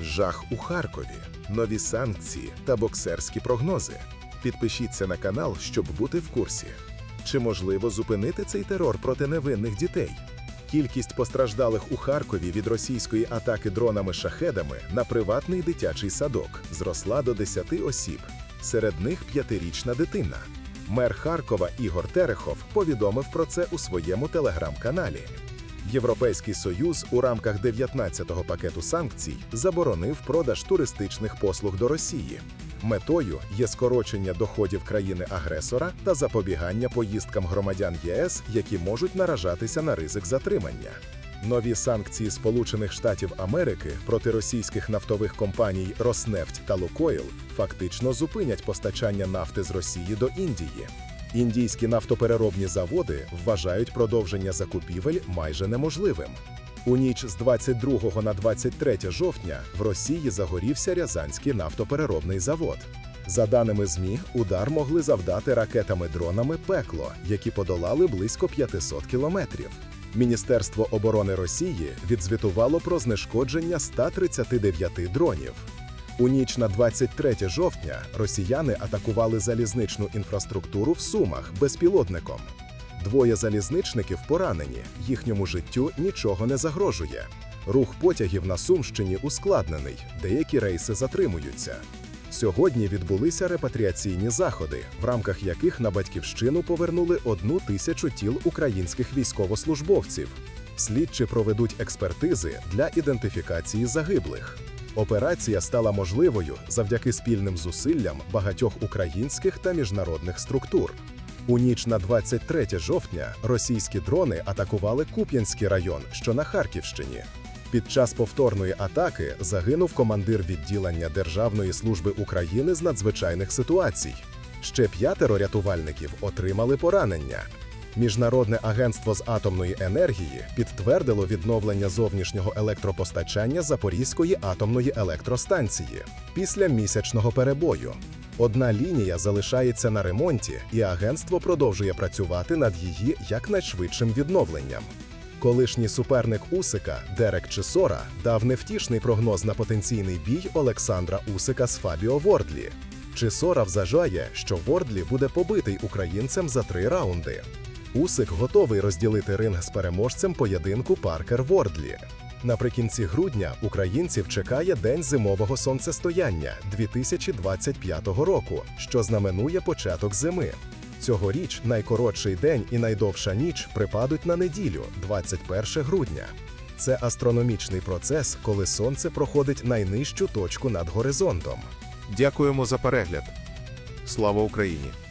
Жах у Харкові, нові санкції та боксерські прогнози. Підпишіться на канал, щоб бути в курсі. Чи можливо зупинити цей терор проти невинних дітей? Кількість постраждалих у Харкові від російської атаки дронами-шахедами на приватний дитячий садок зросла до 10 осіб. Серед них п'ятирічна дитина. Мер Харкова Ігор Терехов повідомив про це у своєму телеграм-каналі. Європейський союз у рамках 19-го пакету санкцій заборонив продаж туристичних послуг до Росії. Метою є скорочення доходів країни-агресора та запобігання поїздкам громадян ЄС, які можуть наражатися на ризик затримання. Нові санкції Сполучених Штатів Америки проти російських нафтових компаній Роснефть та Лукойл фактично зупинять постачання нафти з Росії до Індії. Індійські нафтопереробні заводи вважають продовження закупівель майже неможливим. У ніч з 22 на 23 жовтня в Росії загорівся Рязанський нафтопереробний завод. За даними ЗМІ, удар могли завдати ракетами-дронами пекло, які подолали близько 500 кілометрів. Міністерство оборони Росії відзвітувало про знешкодження 139 дронів. У ніч на 23 жовтня росіяни атакували залізничну інфраструктуру в Сумах безпілотником. Двоє залізничників поранені, їхньому життю нічого не загрожує. Рух потягів на Сумщині ускладнений, деякі рейси затримуються. Сьогодні відбулися репатріаційні заходи, в рамках яких на батьківщину повернули одну тисячу тіл українських військовослужбовців. Слідчі проведуть експертизи для ідентифікації загиблих. Операція стала можливою завдяки спільним зусиллям багатьох українських та міжнародних структур. У ніч на 23 жовтня російські дрони атакували Куп'янський район, що на Харківщині. Під час повторної атаки загинув командир відділення Державної служби України з надзвичайних ситуацій. Ще п'ятеро рятувальників отримали поранення. Міжнародне агентство з атомної енергії підтвердило відновлення зовнішнього електропостачання Запорізької атомної електростанції після місячного перебою. Одна лінія залишається на ремонті, і агентство продовжує працювати над її якнайшвидшим відновленням. Колишній суперник Усика Дерек Чесора дав невтішний прогноз на потенційний бій Олександра Усика з Фабіо Вордлі. Чесора вважає, що Вордлі буде побитий українцем за три раунди. Усик готовий розділити ринг з переможцем поєдинку Паркер Вордлі. Наприкінці грудня українців чекає День зимового сонцестояння 2025 року, що знаменує початок зими. Цьогоріч найкоротший день і найдовша ніч припадуть на неділю, 21 грудня. Це астрономічний процес, коли сонце проходить найнижчу точку над горизонтом. Дякуємо за перегляд. Слава Україні!